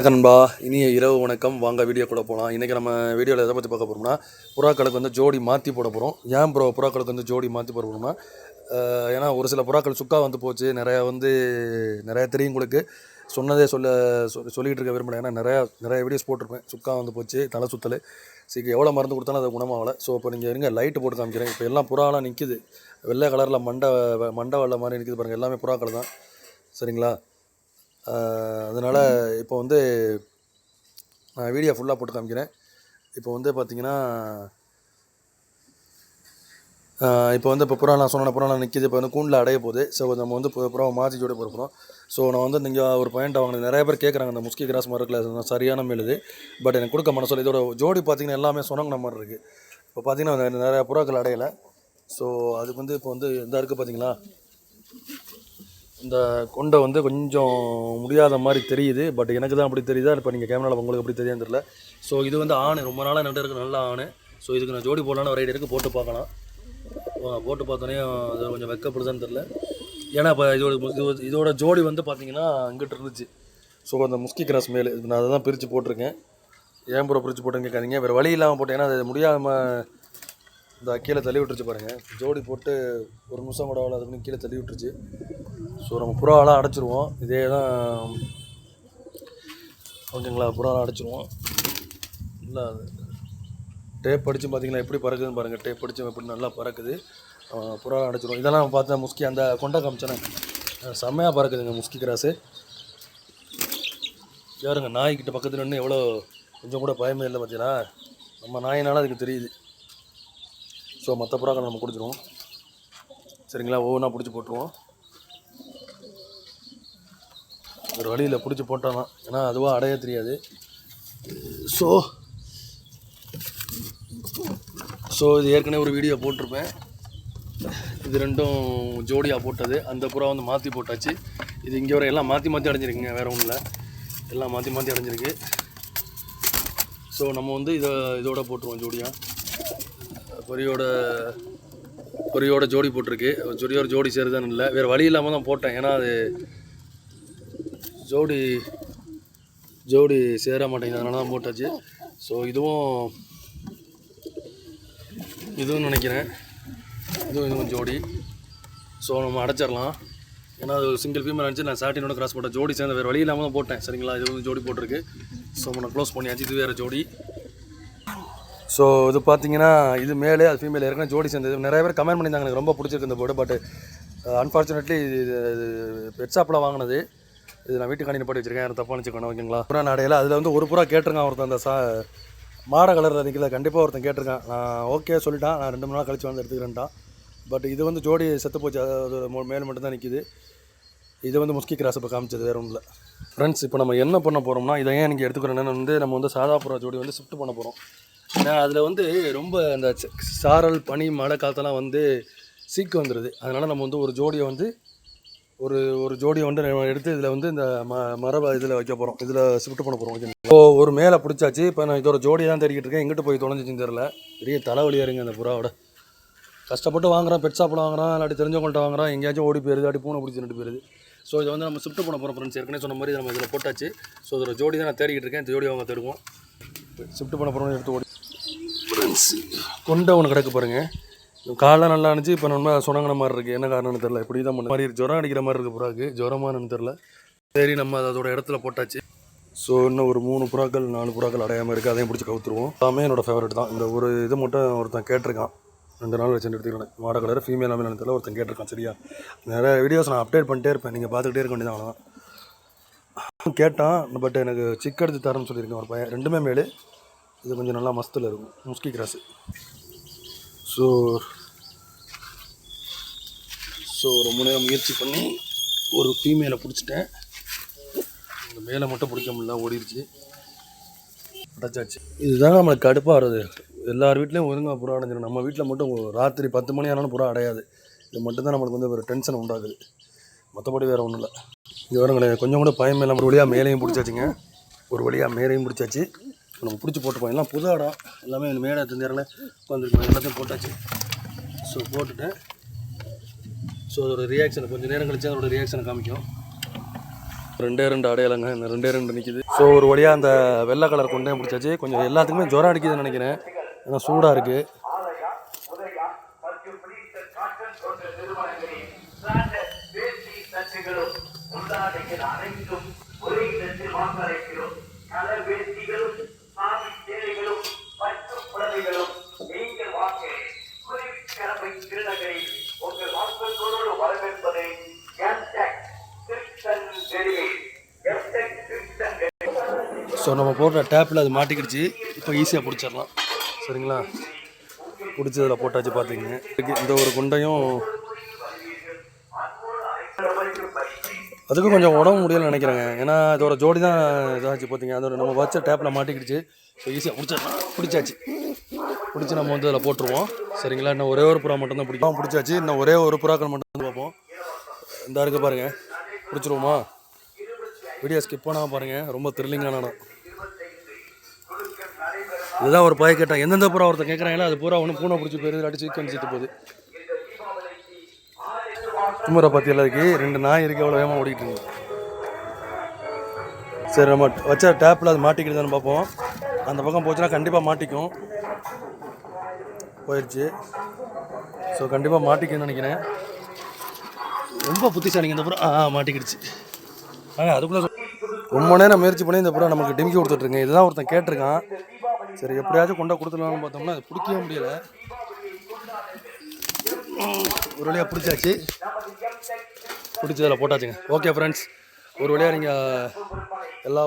வணக்கம் நண்பா. இனிய இரவு வணக்கம். வாங்க வீடியோ கூட போகலாம் இன்றைக்கி நம்ம வீடியோவில் எதை பற்றி பார்க்க போகிறோம்னா புறாக்களுக்கு வந்து ஜோடி மாற்றி போட போகிறோம் ஏன் ப்ரோ புறாக்களுக்கு வந்து ஜோடி மாற்றி போட போகிறோம்னா ஏன்னா ஒரு சில புறாக்கள் சுக்கா வந்து போச்சு. நிறையா வந்து நிறையா தெரியும் உங்களுக்கு. சொன்னதே சொல்ல சொல் சொல்லிகிட்டு இருக்க விரும்பல. ஏன்னா நிறையா நிறைய வீடியோஸ் போட்டிருப்பேன். சுக்கா வந்து போச்சு தலை சுத்தல். சீக்கிரம் எவ்வளோ மருந்து கொடுத்தாலும் அது குணமாகலை. ஸோ இப்போ நீங்கள் இருங்க லைட்டு போட்டு காமிக்கிறேன். இப்போ எல்லாம் புறாலாம் நிற்கிது வெள்ளை கலரில் மண்டை மண்டை வெள்ளை மாதிரி நிற்கிது பாருங்கள் எல்லாமே புறாக்கள் தான். சரிங்களா? அதனால் இப்போ வந்து நான் வீடியோ ஃபுல்லாக போட்டு காமிக்கிறேன். இப்போ வந்து பார்த்தீங்கன்னா இப்போ வந்து இப்போ புறா நான் சொன்ன புறா நான் நிற்கிது இப்போ வந்து கூண்டில் அடைய போகுது. ஸோ நம்ம வந்து இப்போ மாற்றி ஜோடி போகிறோம் ஸோ நான் வந்து நீங்கள் ஒரு பாயிண்ட் வாங்கினது. நிறைய பேர் கேட்குறாங்க அந்த முஸ்கி கிராஸ் மாதிரி இருக்கல சரியான மேலுது பட் எனக்கு கொடுக்க மனசில் இதோட ஜோடி பார்த்தீங்கன்னா எல்லாமே சொனங்கின மாதிரி இருக்குது இப்போ பார்த்தீங்கன்னா நிறைய புறாக்கள் அடையலை. ஸோ அதுக்கு வந்து இப்போ வந்து இதாக இருக்குது பார்த்தீங்களா இந்த கொண்டை வந்து கொஞ்சம் முடியாத மாதிரி தெரியுது பட் எனக்கு தான் அப்படி தெரியுதா? இப்போ நீங்கள் கேமராவில் உங்களுக்கு அப்படி தெரியாதுன்னு தெரியல. ஸோ இது வந்து ஆணு. ரொம்ப நாளாக நட்டு இருக்கு நல்ல ஆணு. ஸோ இதுக்கு நான் ஜோடி போடலான்னு ஒரு ஐடியா இருக்குது போட்டு பார்க்கலாம். போட்டு பார்த்தோன்னே அது கொஞ்சம் வெக்கப்படுதான்னு தெரில ஏன்னா இப்போ இதோட இது- இதோட ஜோடி வந்து பார்த்தீங்கன்னா அங்கிட்டு இருந்துச்சு. ஸோ அந்த முஸ்கி கிராஸ் மேல் இது நான் அதை தான் பிரித்து போட்டிருக்கேன். ஏன் ப்ரோ பிரித்து போட்டுன்னு கேட்காதீங்க. வேறு வழி இல்லாமல் போட்டேன். ஏன்னா அது முடியாமல் இந்த கீழே தள்ளி விட்டுருச்சு பாருங்கள் ஜோடி போட்டு ஒரு நிமிஷம் கூட அவ்வளோ அதுக்குன்னு கீழே தள்ளி விட்டுருச்சு. ஸோ நம்ம புறாலாம் அடைச்சிருவோம். இதே தான் ஓகேங்களா? புறாவெல்லாம் அடைச்சிருவோம். இல்லை டேப் அடித்து பார்த்தீங்கன்னா எப்படி பறக்குதுன்னு பாருங்கள் டேப் அடித்து எப்படி நல்லா பறக்குது. புறா அடைச்சிடும் இதெல்லாம் பார்த்தா முஸ்கி அந்த கொண்டை காமிச்சேனே. செம்மையாக பறக்குதுங்க முஸ்கி கிராஸு. யாருங்க? நாய்க்கிட்ட பக்கத்தில் நின்று எவ்வளோ கொஞ்சம் கூட பயமே இல்லை பார்த்தீங்களா நம்ம நாயினால அதுக்கு தெரியுது. ஸோ மற்ற புறாக்கள் நம்ம கொடுத்துருவோம் சரிங்களா? ஒவ்வொன்றா பிடிச்சி போட்டுருவோம். ஒரு வழியில் பிடிச்சி போட்டோன்னா ஏன்னா அதுவாக அடைய தெரியாது. ஸோ ஸோ இது ஏற்கனவே ஒரு வீடியோ போட்டிருப்பேன். இது ரெண்டும் ஜோடியாக போட்டது. அந்த புறா வந்து மாற்றி போட்டாச்சு. இது இங்கே வர எல்லாம் மாற்றி மாற்றி அடைஞ்சிருக்குங்க வேறு ஒன்றும் இல்லை எல்லாம் மாற்றி மாற்றி அடைஞ்சிருக்கு. ஸோ நம்ம வந்து இதை இதோட போட்டுருவோம் ஜோடியாக பொரியோட பொரியோட ஜோடி போட்டிருக்கு. ஜோடியோட ஜோடி சேருதான்னு இல்லை. வேறு வழி இல்லாமல் தான் போட்டேன். ஏன்னா அது ஜோடி ஜோடி சேர மாட்டேங்குது. அதனால தான் போட்டாச்சு. ஸோ இதுவும் இதுவும் நினைக்கிறேன். இதுவும் இதுவும் ஜோடி. ஸோ நம்ம அடைச்சிடலாம். ஏன்னா அது ஒரு சிங்கிள் ஃபீமேல் அடிச்சு நான் சாட்டினோட கிராஸ் போட்டேன் ஜோடி சேர்ந்த வேறு வழி இல்லாமல் தான் போட்டேன். சரிங்களா? இது வந்து ஜோடி போட்டிருக்கு. ஸோ நான் க்ளோஸ் பண்ணியாச்சு. இது வேறு ஜோடி. ஸோ இது பார்த்தீங்கன்னா இது மேலே அது ஃபீமேல் ஏற்கனவே ஜோடி சேர்ந்தது. நிறைய பேர் கமெண்ட் பண்ணியிருந்தாங்க. எனக்கு ரொம்ப பிடிச்சிருக்கு இந்த போர்டு பட் அன்ஃபார்ச்சுனேட்லி இது பெட் ஷாப்பில் வாங்கினது. இது நான் வீட்டுக்கு போட்டு வச்சிருக்கேன். யாரும் தப்பாக நினச்சிக்கணும் ஓகேங்களா? புறா நடையில் அதில் வந்து ஒரு புறா கேட்டிருக்கான் ஒருத்தன். அந்த சா மாட கலரில் நிற்கல கண்டிப்பாக ஒருத்தன் கேட்டிருக்கான். நான் ஓகே சொல்லிட்டான். நான் ரெண்டு மூணு நாள் கழிச்சு வந்து எடுத்துக்கிறேன்ட்டான். பட் இது வந்து ஜோடி செத்து போச்சு. அது மேல் மட்டும்தான் நிற்கிது இது வந்து முஸ்கி கிராஸ் இப்போ காமிச்சது வேறு ஒன்றும் இல்லை ஃப்ரெண்ட்ஸ் இப்போ நம்ம என்ன பண்ண போகிறோம்னா இதை ஏன் எனக்கு எடுத்துக்கிறேன்னு வந்து நம்ம வந்து சாதா புறா ஜோடி வந்து ஷிஃப்ட் பண்ண போகிறோம் நான் அதில் வந்து ரொம்ப அந்த ச- சாரல் பனி மழை காலத்தெல்லாம் வந்து சீக்கு வந்துடுது அதனால் நம்ம வந்து ஒரு ஜோடியை வந்து ஒரு ஒரு ஜோடியை வந்து எடுத்து இதில் வந்து இந்த ம மரபை இதில் வைக்க போகிறோம் இதில் ஷிஃப்ட் பண்ண போகிறோம் ஓகே இப்போ ஒரு மேலே பிடிச்சாச்சு. இப்போ நான் இதோட ஜோடியை தான் தேடிக்கிட்டு இருக்கேன். எங்கிட்ட போய் தொலைஞ்சிச்சுன்னு தெரில பெரிய தலைவலியாக இருங்க அந்த புறாவோட. கஷ்டப்பட்டு வாங்குறோம் பெட் ஷாப்பில் வாங்குறோம் இல்லாட்டி தெரிஞ்சவங்கள்ட்ட வாங்குறோம் எங்கேயாச்சும் ஓடி போயிருது இல்லாட்டி பூனை பிடிச்சி ரெண்டு போயிருது. ஸோ இதை வந்து நம்ம ஷிஃப்ட் பண்ண போகிறோம் ஃப்ரெண்ட்ஸ் ஏற்கனவே சொன்ன மாதிரி நம்ம இதில் போட்டாச்சு. ஸோ இதோட ஜோடி தான் நான் தேடிக்கிட்டு இருக்கேன். இந்த ஜோடி அவங்க தேடுவோம். ஷிஃப்ட் பண்ண போகிறோம் எடுத்து ஓடி கொண்டை ஒன்று கிடக்கு பாருங்க. காலை நல்லா இருந்துச்சு இப்போ நம்ம சுணங்கின மாதிரி இருக்குது என்ன காரணம்னு தெரில இப்படி தான் பண்ண. மாதிரி ஜுரம் அடிக்கிற மாதிரி இருக்குது புறாக்கு. ஜுரமானு தெரில சரி நம்ம அதோட இடத்துல போட்டாச்சு. ஸோ இன்னும் ஒரு மூணு புறாக்கள் நாலு புறாக்கள் அடையாமல் இருக்குது அதையும் பிடிச்சி கவுத்துருவோம். எல்லாமே என்னோட ஃபேவரட் தான். இந்த ஒரு இது மட்டும் ஒருத்தன் கேட்டிருக்கான். ரெண்டு நாள் வச்சு எடுத்துக்கிறேன் மாட கலர் ஃபீமேல் அமேல் தெரியல ஒருத்தன் கேட்டிருக்கான். சரியா? நிறைய வீடியோஸ் நான் அப்டேட் பண்ணிட்டே இருப்பேன். நீங்கள் பார்த்துக்கிட்டே இருக்க வேண்டியதான் கேட்டான் பட் எனக்கு சிக் எடுத்து தரேன்னு சொல்லியிருக்கேன் ஒரு பையன். ரெண்டுமே மேலே இது கொஞ்சம் நல்லா மஸ்தில் இருக்கும். முஸ்கி கிராஸு. ஸோ ஸோ ரொம்ப நேரம் முயற்சி பண்ணி ஒரு ஃபீமேலை பிடிச்சிட்டேன். இந்த மேலே மட்டும் பிடிக்க முடியல ஓடிடுச்சு. அடைச்சாச்சு. இதுதான் நம்மளுக்கு கடுப்பாக வருது எல்லார் வீட்லேயும் ஒழுங்காக புறா அடைஞ்சிடும் நம்ம வீட்டில் மட்டும் ராத்திரி பத்து மணி ஆனாலும் புறா அடையாது. இது மட்டும்தான் நம்மளுக்கு வந்து ஒரு டென்ஷன் உண்டாகுது. மற்றபடி வேறு ஒன்றும் இல்லை இது வருங்களேன் கொஞ்சம் கூட பயம் இல்லாமல் ஒரு வழியாக மேலேயும் பிடிச்சாச்சுங்க. ஒரு வழியாக மேலேயும் பிடிச்சாச்சு. நம்ம பிடிச்சி போட்டுப்போம் எல்லாம் புது இடம் எல்லாமே இந்த மேடை தந்தேரில் உட்காந்துருக்கோம்? எல்லாத்தையும் போட்டாச்சு. ஸோ போட்டுட்டேன். ஸோ அதோட ரியாக்ஷனை கொஞ்சம் நேரம் கழிச்சு அதோட ரியாக்ஷனை காமிக்கும். ரெண்டே ரெண்டு அடையாளங்க. இந்த ரெண்டே ரெண்டு நிற்கிது ஸோ ஒரு வழியாக அந்த வெள்ளை கலர் கொண்டே பிடிச்சாச்சு கொஞ்சம் எல்லாத்துக்குமே ஜுரம் அடிக்குதுன்னு நினைக்கிறேன். ஏன்னா சூடாக இருக்குது அனைத்தும் ஒரே இடத்தில் பிடித்த ஸோ நம்ம போடுற டேப்பில் அது மாட்டிக்கிடுச்சு. இப்போ ஈஸியாக பிடிச்சிடலாம். சரிங்களா? பிடிச்சதில் போட்டாச்சு பார்த்தீங்க இந்த ஒரு குண்டையும் அதுக்கும் கொஞ்சம் உடம்பு முடியலன்னு நினைக்கிறேங்க. ஏன்னா இதோட ஜோடி தான் இதாச்சு பார்த்தீங்க அதோட நம்ம வச்ச டேப்பில் மாட்டிக்கிடுச்சு. ஸோ ஈஸியாக பிடிச்சிடலாம். பிடிச்சாச்சு. பிடிச்சி நம்ம வந்து அதில் போட்டுருவோம். சரிங்களா? இன்னும் ஒரே ஒரு புறா மட்டும்தான் பிடிக்கும். பிடிச்சாச்சு. இன்னும் ஒரே ஒரு புறாக்கள் மட்டும் தான் பார்ப்போம். இந்த இருக்குது பாருங்கள் பிடிச்சிருவோமா? வீடியோ ஸ்கிப் பண்ணாமல் பாருங்கள் ரொம்ப த்ரில்லிங்கான இடம். இதுதான் ஒரு பய கேட்டான் எந்தெந்த பூரா ஒருத்தர் கேட்குறாங்களோ அது பூரா ஒன்று பூனை பிடிச்சி போயிருந்து அடிச்சு சீக்கிரம் செத்து போகுது. குமரை பற்றி எல்லாருக்கு ரெண்டு நாய் இருக்கு எவ்வளோ வேகமாக ஓடிக்கிட்டு இருக்கு. சரி நம்ம வச்ச டேப்பில் அது மாட்டிக்கிட்டுதானு பார்ப்போம். அந்த பக்கம் போச்சுன்னா கண்டிப்பாக மாட்டிக்கும். போயிடுச்சு ஸோ கண்டிப்பாக மாட்டிக்குன்னு நினைக்கிறேன். ரொம்ப புத்திசாலிங்க இந்த புறம் ஆ மாட்டிக்கிடுச்சு. ஆ அதுக்குள்ளே ரொம்ப நேரம் முயற்சி பண்ணி இந்த புறம் நமக்கு டிமிக்கி கொடுத்துட்ருங்க இதுதான் ஒருத்தன் கேட்டிருக்கான். சரி எப்படியாச்சும் கொண்டா கொடுத்துடலாம்னு பார்த்தோம்னா அது பிடிக்கவே முடியல. ஒரு வழியாக பிடிச்சாச்சு. பிடிச்சதில் போட்டாச்சுங்க. ஓகே ஃப்ரெண்ட்ஸ் ஒரு வழியாக நீங்கள் எல்லா